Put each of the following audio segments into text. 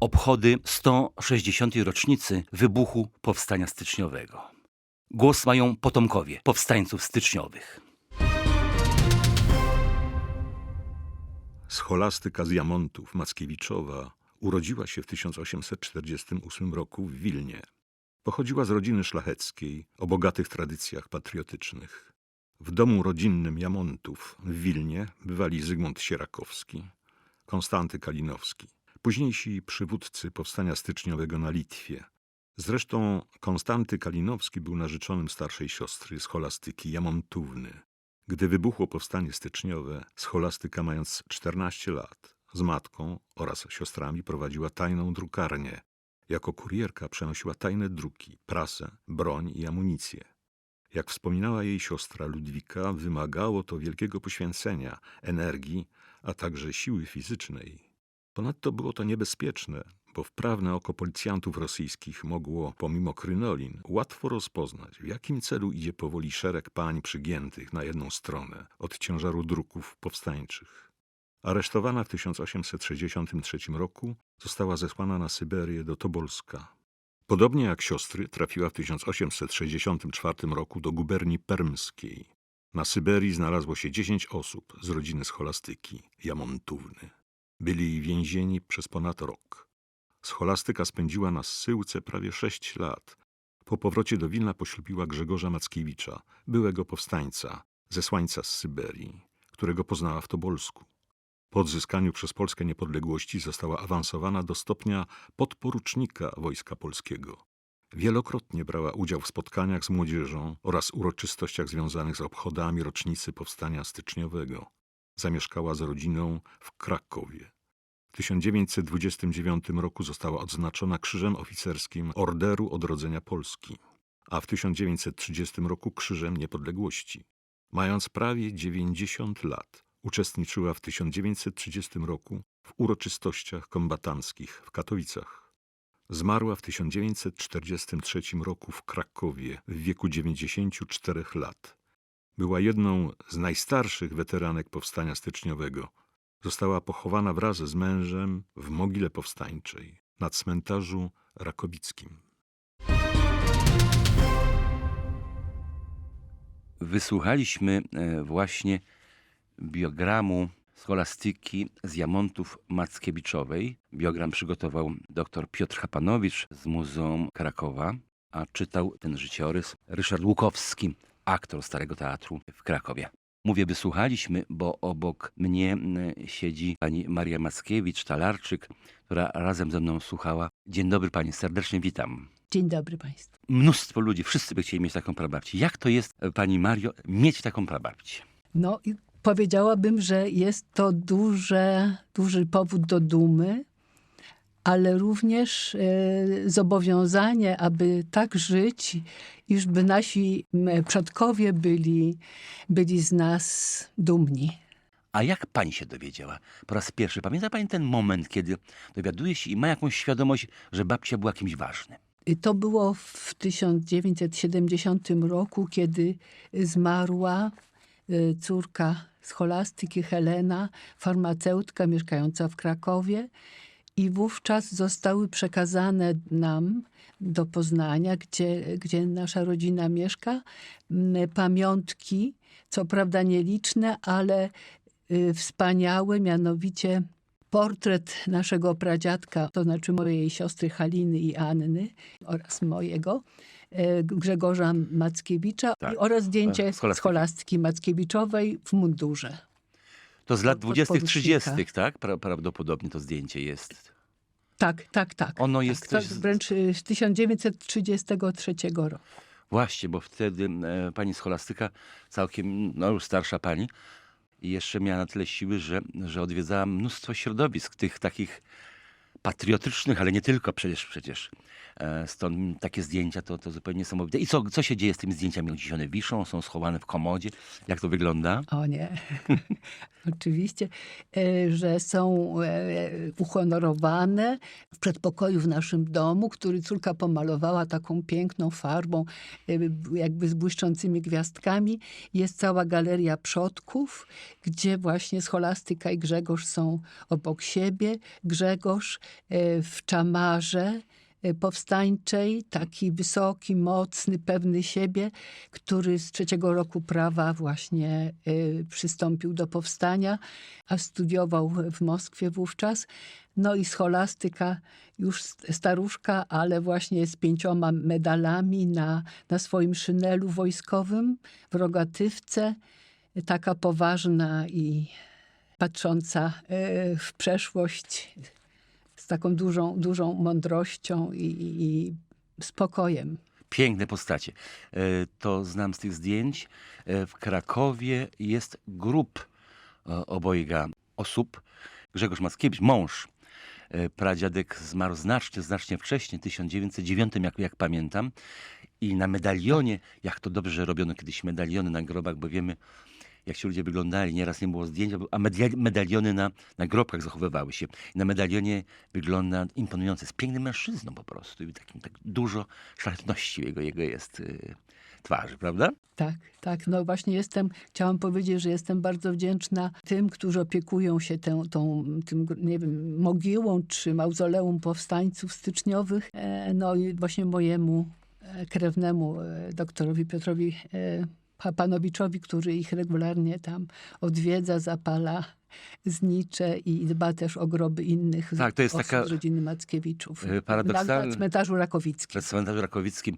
obchody 160. rocznicy wybuchu Powstania Styczniowego. Głos mają potomkowie powstańców styczniowych. Scholastyka z Jamontów Mackiewiczowa urodziła się w 1848 roku w Wilnie. Pochodziła z rodziny szlacheckiej o bogatych tradycjach patriotycznych. W domu rodzinnym Jamontów w Wilnie bywali Zygmunt Sierakowski, Konstanty Kalinowski, późniejsi przywódcy powstania styczniowego na Litwie. Zresztą Konstanty Kalinowski był narzeczonym starszej siostry scholastyki Jamontówny. Gdy wybuchło powstanie styczniowe, scholastyka mając 14 lat, z matką oraz siostrami prowadziła tajną drukarnię. Jako kurierka przenosiła tajne druki, prasę, broń i amunicję. Jak wspominała jej siostra Ludwika, wymagało to wielkiego poświęcenia, energii, a także siły fizycznej. Ponadto było to niebezpieczne, bo wprawne oko policjantów rosyjskich mogło, pomimo krynolin, łatwo rozpoznać, w jakim celu idzie powoli szereg pań przygiętych na jedną stronę od ciężaru druków powstańczych. Aresztowana w 1863 roku, została zesłana na Syberię do Tobolska. Podobnie jak siostry, trafiła w 1864 roku do guberni permskiej. Na Syberii znalazło się 10 osób z rodziny scholastyki Jamontówny. Byli więzieni przez ponad rok. Scholastyka spędziła na zsyłce prawie sześć lat. Po powrocie do Wilna poślubiła Grzegorza Mackiewicza, byłego powstańca, zesłańca z Syberii, którego poznała w Tobolsku. Po odzyskaniu przez Polskę niepodległości została awansowana do stopnia podporucznika Wojska Polskiego. Wielokrotnie brała udział w spotkaniach z młodzieżą oraz uroczystościach związanych z obchodami rocznicy Powstania Styczniowego. Zamieszkała z rodziną w Krakowie. W 1929 roku została odznaczona Krzyżem Oficerskim Orderu Odrodzenia Polski, a w 1930 roku Krzyżem Niepodległości. Mając prawie 90 lat, uczestniczyła w 1930 roku w uroczystościach kombatanckich w Katowicach. Zmarła w 1943 roku w Krakowie w wieku 94 lat. Była jedną z najstarszych weteranek powstania styczniowego. Została pochowana wraz z mężem w mogile powstańczej na cmentarzu rakowickim. Wysłuchaliśmy e, właśnie biogramu scholastyki z Jamontów Mackiewiczowej. Biogram przygotował dr Piotr Hapanowicz z Muzeum Krakowa, a czytał ten życiorys Ryszard Łukowski, aktor Starego Teatru w Krakowie. Mówię wysłuchaliśmy, bo obok mnie siedzi pani Maria Mackiewicz, talarczyk, która razem ze mną słuchała. Dzień dobry pani, serdecznie witam. Dzień dobry Państwu. Mnóstwo ludzi, wszyscy by chcieli mieć taką prababcię. Jak to jest, e, pani Mario, mieć taką prababcię? No powiedziałabym, że jest to duże, duży powód do dumy, ale również e, zobowiązanie, aby tak żyć, iż by nasi przodkowie byli, byli z nas dumni. A jak pani się dowiedziała po raz pierwszy? Pamięta pani ten moment, kiedy dowiaduje się i ma jakąś świadomość, że babcia była kimś ważnym? To było w 1970 roku, kiedy zmarła e, córka scholastyki Helena, farmaceutka mieszkająca w Krakowie. I wówczas zostały przekazane nam do Poznania, gdzie, gdzie nasza rodzina mieszka, pamiątki, co prawda nieliczne, ale y, wspaniałe, mianowicie portret naszego pradziadka, to znaczy mojej siostry Haliny i Anny oraz mojego, e, Grzegorza Mackiewicza Tak, oraz zdjęcie e, scholastyki. scholastyki Mackiewiczowej w mundurze. To z lat Pod- 20., podporucznika. 30., tak? Pra, prawdopodobnie to zdjęcie jest. Tak, tak, tak. Ono tak, jest tak, wręcz y, z 1933 roku. Właśnie, bo wtedy e, pani scholastyka, całkiem no, już starsza pani, i jeszcze miała na tyle siły, że, że odwiedzała mnóstwo środowisk tych takich patriotycznych, ale nie tylko przecież. przecież. E, Stąd takie zdjęcia to, to zupełnie niesamowite. I co, co się dzieje z tymi zdjęciami? Gdzieś one wiszą, są schowane w komodzie? Jak to wygląda? O nie, oczywiście, e, że są e, uhonorowane w przedpokoju w naszym domu, który córka pomalowała taką piękną farbą, jakby z błyszczącymi gwiazdkami. Jest cała galeria przodków, gdzie właśnie scholastyka i Grzegorz są obok siebie. Grzegorz w czamarze e, powstańczej, taki wysoki, mocny, pewny siebie, który z trzeciego roku prawa właśnie e, przystąpił do powstania, a studiował w Moskwie wówczas. No i scholastyka, już staruszka, ale właśnie z pięcioma medalami na, na swoim szynelu wojskowym, w rogatywce, taka poważna i patrząca e, w przeszłość z taką dużą, dużą mądrością i, i, i spokojem. Piękne postacie. E, To znam z tych zdjęć. E, W Krakowie jest grup e, obojga osób. Grzegorz Mackiewicz, mąż. Pradziadek zmarł znacznie, znacznie wcześniej, w 1909, jak, jak pamiętam. I na medalionie, jak to dobrze robiono kiedyś medaliony na grobach, bo wiemy, jak się ludzie wyglądali. Nieraz nie było zdjęć, a medaliony na, na grobkach zachowywały się. Na medalionie wygląda imponująco. Jest pięknym mężczyzną po prostu. I takim, tak dużo szlachetności jego, jego jest y, twarzy, prawda? Tak, tak. No właśnie jestem, chciałam powiedzieć, że jestem bardzo wdzięczna tym, którzy opiekują się tą, tą tym, nie wiem, mogiłą czy mauzoleum powstańców styczniowych. E, No i właśnie mojemu e, krewnemu e, doktorowi Piotrowi Papanowiczowi, który ich regularnie tam odwiedza, zapala znicze i dba też o groby innych Tak, to jest osób taka, z rodziny Mackiewiczów. e, paradoksalne- Na cmentarzu Rakowickim. przed cmentarzem rakowickim.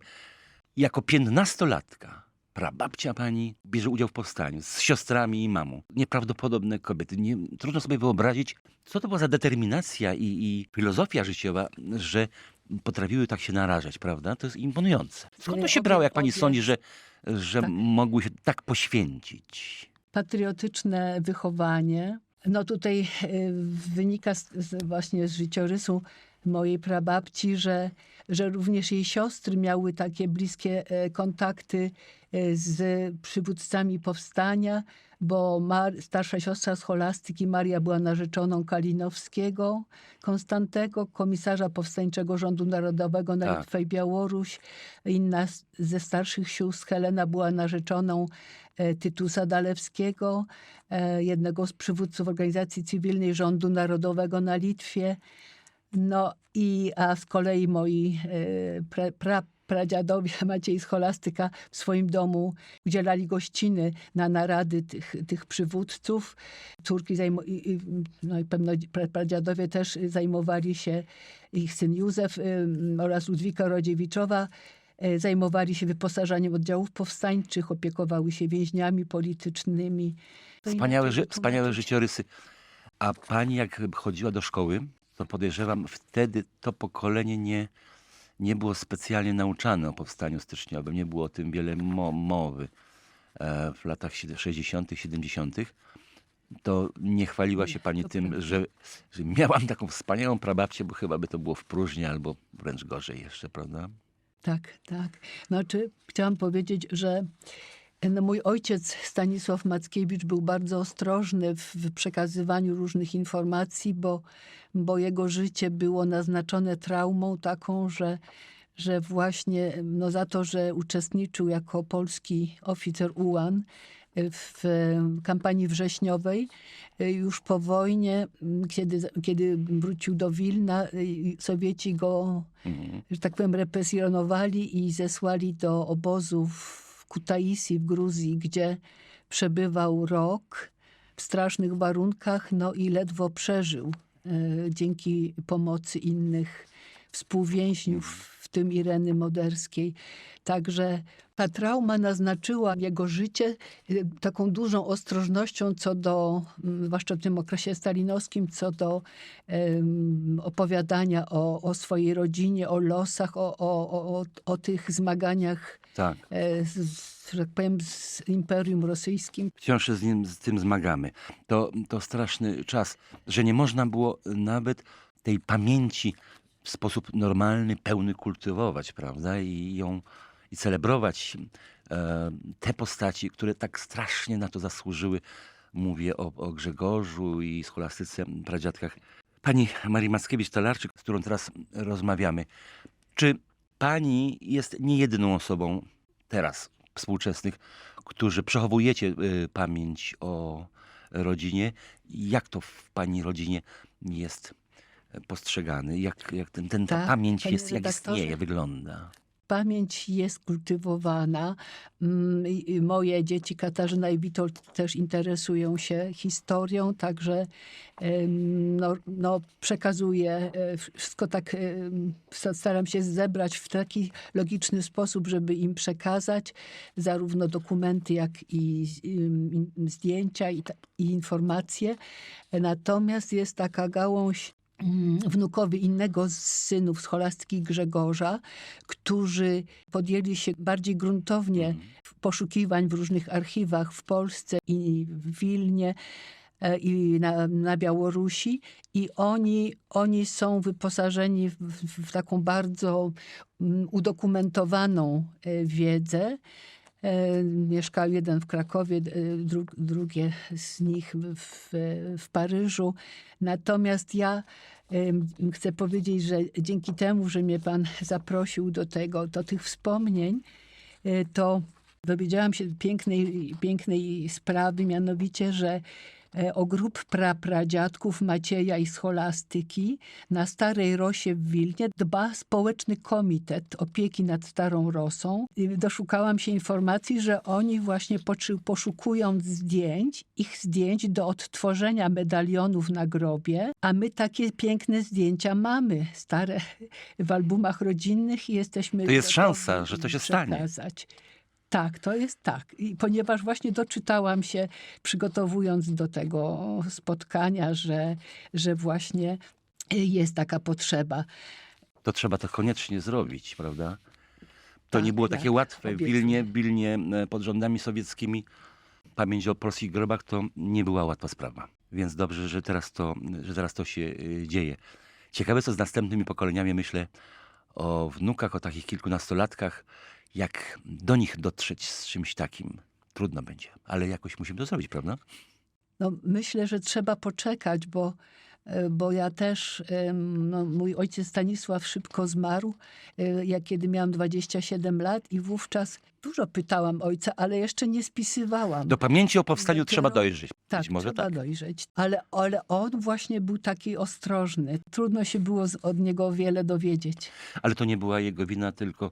Jako piętnastolatka prababcia pani bierze udział w powstaniu z siostrami i mamą. Nieprawdopodobne kobiety. Nie, trudno sobie wyobrazić, co to była za determinacja i, i filozofia życiowa, że potrafiły tak się narażać, prawda? To jest imponujące. Skąd to się brało, jak pani sądzi, że, że Tak. mogły się tak poświęcić? patriotyczne wychowanie. No tutaj e, wynika z, z, właśnie z życiorysu mojej prababci, że, że również jej siostry miały takie bliskie e, kontakty e, z przywódcami powstania, bo Mar- starsza siostra scholastyki Maria była narzeczoną Kalinowskiego, Konstantego, komisarza powstańczego rządu narodowego na Tak. Litwę i Białoruś. Inna ze starszych sióstr, Helena, była narzeczoną e, Tytusa Dalewskiego, jednego z przywódców organizacji cywilnej rządu narodowego na Litwie. No i a z kolei moi e, pra, pra, pradziadowie Maciej Scholastyka w swoim domu udzielali gościny na narady tych, tych przywódców. Córki zajmo- i, no i pewno pra- pradziadowie też zajmowali się, ich syn Józef ym, oraz Ludwika Rodziewiczowa e, zajmowali się wyposażaniem oddziałów powstańczych, opiekowały się więźniami politycznymi. Wspaniałe, ży- wspaniałe życiorysy. A pani jak chodziła do szkoły, to podejrzewam, wtedy to pokolenie nie, nie było specjalnie nauczane o powstaniu styczniowym. Nie było o tym wiele mo- mowy e, w latach sied- 60., 70. To nie chwaliła się pani tym, że, że miałam taką wspaniałą prababcię, bo chyba by to było w próżni albo wręcz gorzej jeszcze, prawda? Tak, tak. Znaczy, chciałam powiedzieć, że no, mój ojciec Stanisław Mackiewicz był bardzo ostrożny w, przekazywaniu różnych informacji, bo, bo jego życie było naznaczone traumą taką, że, że właśnie no, za to, że uczestniczył jako polski oficer UAN w kampanii wrześniowej, już po wojnie, kiedy, kiedy wrócił do Wilna, Sowieci go Mhm. że tak powiem, represjonowali i zesłali do obozu w Kutaisi w Gruzji, gdzie przebywał rok w strasznych warunkach, no i ledwo przeżył e, dzięki pomocy innych współwięźniów, tym Ireny Moderskiej. Także ta trauma naznaczyła jego życie e, taką dużą ostrożnością co do, m, zwłaszcza w tym okresie stalinowskim, co do em, opowiadania o, o swojej rodzinie, o losach, o, o, o, o, tych zmaganiach, Tak. e, z, z, że tak powiem, z Imperium Rosyjskim. wciąż się z, nim, z tym zmagamy. To, to straszny czas, że nie można było nawet tej pamięci w sposób normalny, pełny kultywować, prawda? I ją i celebrować e, te postaci, które tak strasznie na to zasłużyły. Mówię o, o Grzegorzu i scholastyce, pradziadkach. Pani Marii Mackiewicz-Talarczyk, z którą teraz rozmawiamy. Czy pani jest niejedną osobą teraz współczesnych, którzy przechowujecie y, pamięć o rodzinie? Jak to w pani rodzinie jest postrzegany? Jak, jak ten, ten, ta Tak, pamięć jest, jak istnieje, wygląda? Pamięć jest kultywowana. Mm, Moje dzieci Katarzyna i Witold też interesują się historią, także no, no, przekazuję e, wszystko tak, sta- staram się zebrać w taki logiczny sposób, żeby im przekazać zarówno dokumenty, jak i zdjęcia i, i informacje. Natomiast jest taka gałąź mm, wnukowie innego z synów scholastyki Grzegorza, którzy podjęli się bardziej gruntownie w poszukiwań w różnych archiwach w Polsce i w Wilnie e, i na, na Białorusi i oni, oni są wyposażeni w, w, w taką bardzo mm, udokumentowaną e, wiedzę. E, Mieszkał jeden w Krakowie, e, dru, drugie z nich w, w, Paryżu. Natomiast ja chcę powiedzieć, że dzięki temu, że mnie pan zaprosił do tego, do tych wspomnień, e, to dowiedziałam się pięknej, pięknej sprawy, mianowicie, że o grup prapradziadków Macieja i Scholastyki na Starej Rosie w Wilnie dba Społeczny Komitet Opieki nad Starą Rosą. Doszukałam się informacji, że oni właśnie poszukując zdjęć, ich zdjęć do odtworzenia medalionów na grobie, a my takie piękne zdjęcia mamy, stare w albumach rodzinnych i jesteśmy... To jest szansa, że to się stanie. Tak, to jest tak. I ponieważ właśnie doczytałam się, przygotowując do tego spotkania, że, że właśnie jest taka potrzeba. To trzeba to koniecznie zrobić, prawda? To Tak, nie było tak, takie łatwe. W obiecuję. Wilnie, Wilnie e, pod rządami sowieckimi pamięć o polskich grobach to nie była łatwa sprawa. Więc dobrze, że teraz to, że teraz to się y, dzieje. Ciekawe, co z następnymi pokoleniami myślę o wnukach, o takich kilkunastolatkach, jak do nich dotrzeć z czymś takim. Trudno będzie, ale jakoś musimy to zrobić, prawda? No, myślę, że trzeba poczekać, bo, e, bo ja też, no, mój ojciec Stanisław szybko zmarł, e, jak kiedy miałam 27 lat i wówczas dużo pytałam ojca, ale jeszcze nie spisywałam. Do pamięci o powstaniu Dopiero- trzeba dojrzeć. Tak, Być może trzeba tak. dojrzeć. Ale, ale on właśnie był taki ostrożny. Trudno się było od niego wiele dowiedzieć. Ale to nie była jego wina, tylko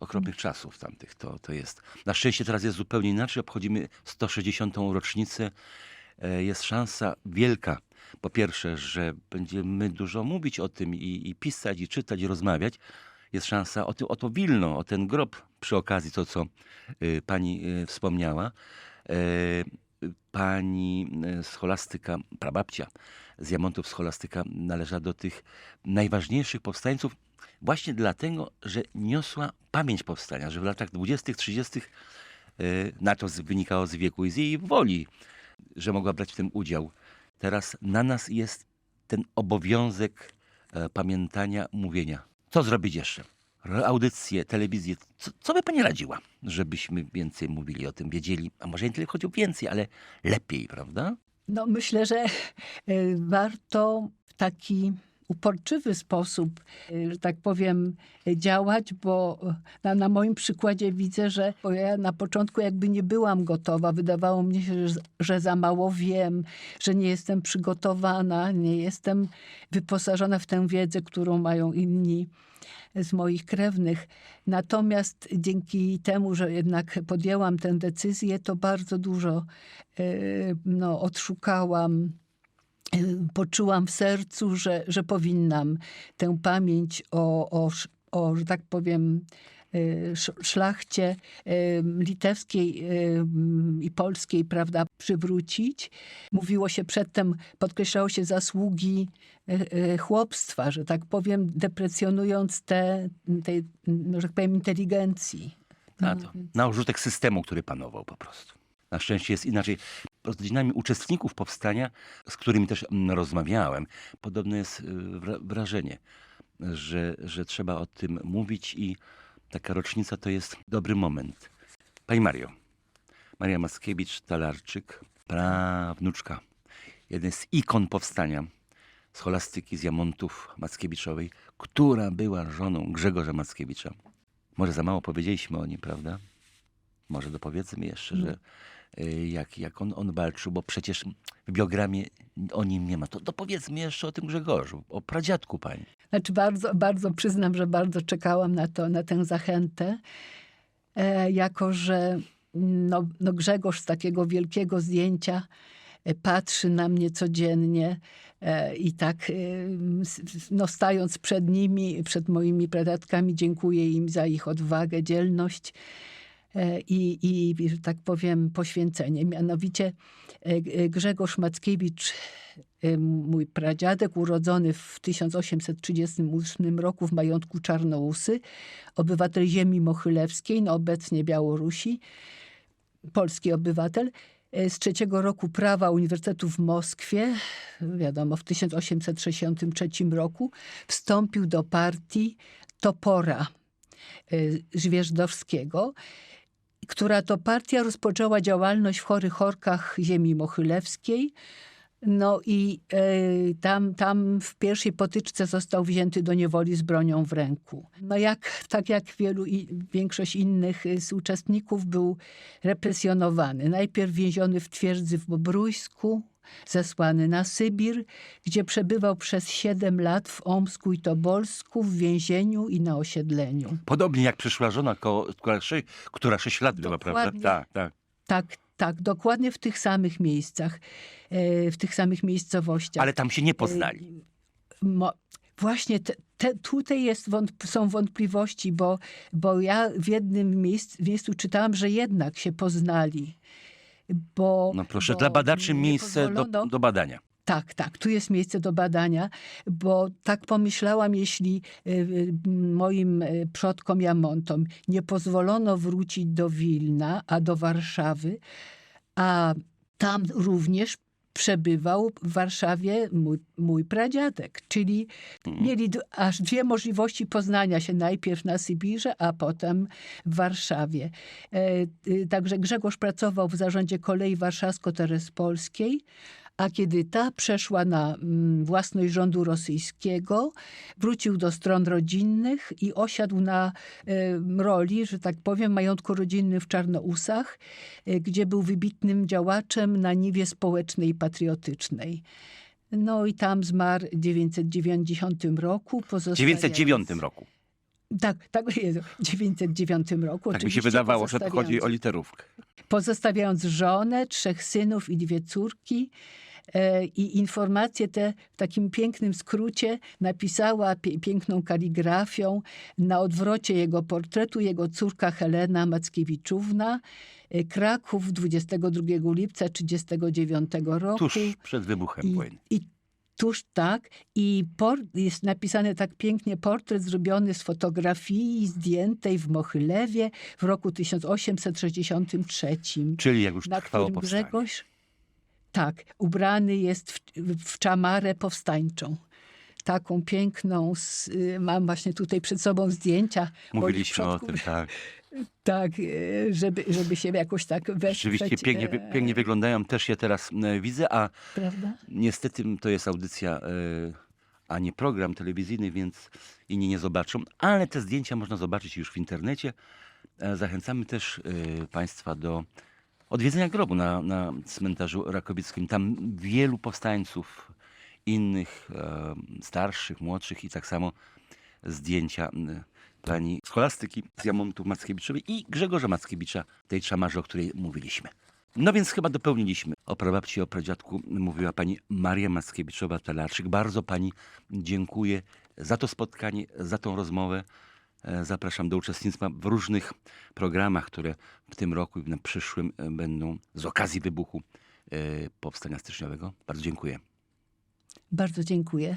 okropnych czasów tamtych. To, to jest. Na szczęście teraz jest zupełnie inaczej. Obchodzimy 160. rocznicę. E, Jest szansa wielka. Po pierwsze, że będziemy dużo mówić o tym i, i pisać, i czytać, i rozmawiać. Jest szansa o, ty, o to Wilno, o ten grob przy okazji, to co y, pani y, wspomniała. Y, Pani scholastyka, prababcia z Jamontów scholastyka należała do tych najważniejszych powstańców właśnie dlatego, że niosła pamięć powstania, że w latach 20., 30. y, na to wynikało z wieku i z jej woli, że mogła brać w tym udział. Teraz na nas jest ten obowiązek e, pamiętania, mówienia. Co zrobić jeszcze? Audycje, telewizję. Co, co by pani radziła, żebyśmy więcej mówili o tym, wiedzieli? A może nie tyle chodzi o więcej, ale lepiej, prawda? No, myślę, że e, warto taki uporczywy sposób, e, że tak powiem, działać, bo e, na, na moim przykładzie widzę, że ja na początku jakby nie byłam gotowa. Wydawało mi się, że, że za mało wiem, że nie jestem przygotowana, nie jestem wyposażona w tę wiedzę, którą mają inni z moich krewnych. Natomiast dzięki temu, że jednak podjęłam tę decyzję, to bardzo dużo e, no, odszukałam. Poczułam w sercu, że, że powinnam tę pamięć o, o, o że tak powiem, sz- szlachcie e, litewskiej m, i polskiej, prawda, przywrócić. Mówiło się przedtem, podkreślało się zasługi chłopstwa, że tak powiem, deprecjonując te, tej, że tak powiem, inteligencji. Na to. Na użytek systemu, który panował po prostu. Na szczęście jest inaczej. Rodzinami uczestników powstania, z którymi też mm, rozmawiałem, podobne jest y, wra- wrażenie, że, że trzeba o tym mówić i taka rocznica to jest dobry moment. Pani Mario, Maria Mackiewicz-Talarczyk, prawnuczka, jeden z ikon powstania scholastyki z Jamontów Mackiewiczowej, która była żoną Grzegorza Mackiewicza. Może za mało powiedzieliśmy o nim, prawda? Może dopowiedzmy jeszcze, że y, jak, jak on, on walczył, bo przecież w biogramie o nim nie ma. To, to powiedzmy jeszcze o tym Grzegorzu, o pradziadku pani. Znaczy bardzo, bardzo przyznam, że bardzo czekałam na to, na tę zachętę, e, jako że no, no Grzegorz z takiego wielkiego zdjęcia e, patrzy na mnie codziennie e, i tak e, no, stając przed nimi, przed moimi pradziadkami, dziękuję im za ich odwagę, dzielność i, i, że tak powiem, poświęcenie. Mianowicie e, Grzegorz Mackiewicz, e, mój pradziadek, urodzony w 1838 roku w majątku Czarnousy, obywatel ziemi mochylewskiej, no obecnie Białorusi, polski obywatel, e, z trzeciego roku prawa Uniwersytetu w Moskwie, wiadomo, w 1863 roku, wstąpił do partii Topora e, Żwierzdowskiego, która to partia rozpoczęła działalność w Chorych Orkach ziemi mochylewskiej. No i e, tam, tam w pierwszej potyczce został wzięty do niewoli z bronią w ręku. No jak, tak jak wielu i, większość innych y, z uczestników był represjonowany. Najpierw więziony w twierdzy w Bobrójsku, zesłany na Sybir, gdzie przebywał przez 7 lat w Omsku i Tobolsku, w więzieniu i na osiedleniu. Podobnie jak przyszła żona, która, sze- która 6 lat była, prawda? Tak, tak. Tak, tak, dokładnie w tych samych miejscach, e, w tych samych miejscowościach. Ale tam się nie poznali. Mo, właśnie te, te, tutaj jest wątp- są wątpliwości, bo, bo ja w jednym miejsc, miejscu czytałam, że jednak się poznali. Bo, No proszę, bo dla badaczy miejsce do, do badania. tak, tak, tu jest miejsce do badania, bo tak pomyślałam, jeśli y, y, moim y, przodkom Jamontom nie pozwolono wrócić do Wilna, a do Warszawy, a tam również przebywał w Warszawie mój, mój pradziadek, czyli mieli d- aż dwie możliwości poznania się, najpierw na Sybirze, a potem w Warszawie. E, y, Także Grzegorz pracował w zarządzie kolei warszawsko-terespolskiej, a kiedy ta przeszła na mm, własność rządu rosyjskiego, wrócił do stron rodzinnych i osiadł na e, roli, że tak powiem, majątku rodzinnym w Czarnousach, e, gdzie był wybitnym działaczem na niwie społecznej i patriotycznej. No i tam zmarł w 990 roku. W pozostawiając- 909 roku. Tak, tak, w 909 roku. Tak mi się wydawało, że chodzi o literówkę. pozostawiając żonę, trzech synów i dwie córki. E, I informacje te w takim pięknym skrócie napisała piękną kaligrafią na odwrocie jego portretu jego córka Helena Mackiewiczówna. E, Kraków 22 lipca 1939 roku. Tuż przed wybuchem I, wojny. I tuż tak. I jest napisany tak pięknie portret zrobiony z fotografii zdjętej w Mochylewie w roku 1863. Czyli jak już Na trwało powstanie. Grzegorz, tak, ubrany jest w, w czamarę powstańczą. Taką piękną, s- y, mam właśnie tutaj przed sobą zdjęcia. Mówiliśmy o przodków. tym, tak. Tak, y, żeby, żeby się jakoś tak wesprzeć. Rzeczywiście pięknie, e, pięknie wyglądają, też je teraz e, widzę, a Prawda? niestety to jest audycja, e, a nie program telewizyjny, więc inni nie zobaczą, ale te zdjęcia można zobaczyć już w internecie. Zachęcamy też Państwa do odwiedzenia grobu na, na cmentarzu Rakowickim. Tam wielu powstańców, innych, e, starszych, młodszych i tak samo zdjęcia pani scholastyki z Jamontów Mackiewiczowej i Grzegorza Mackiewicza, tej czamarze, o której mówiliśmy. No więc chyba dopełniliśmy. O prababci, o pradziadku mówiła pani Maria Mackiewiczowa-Talarczyk. Bardzo pani dziękuję za to spotkanie, za tą rozmowę. E, Zapraszam do uczestnictwa w różnych programach, które w tym roku i na przyszłym e, będą z okazji wybuchu e, Powstania Styczniowego. Bardzo dziękuję. Bardzo dziękuję.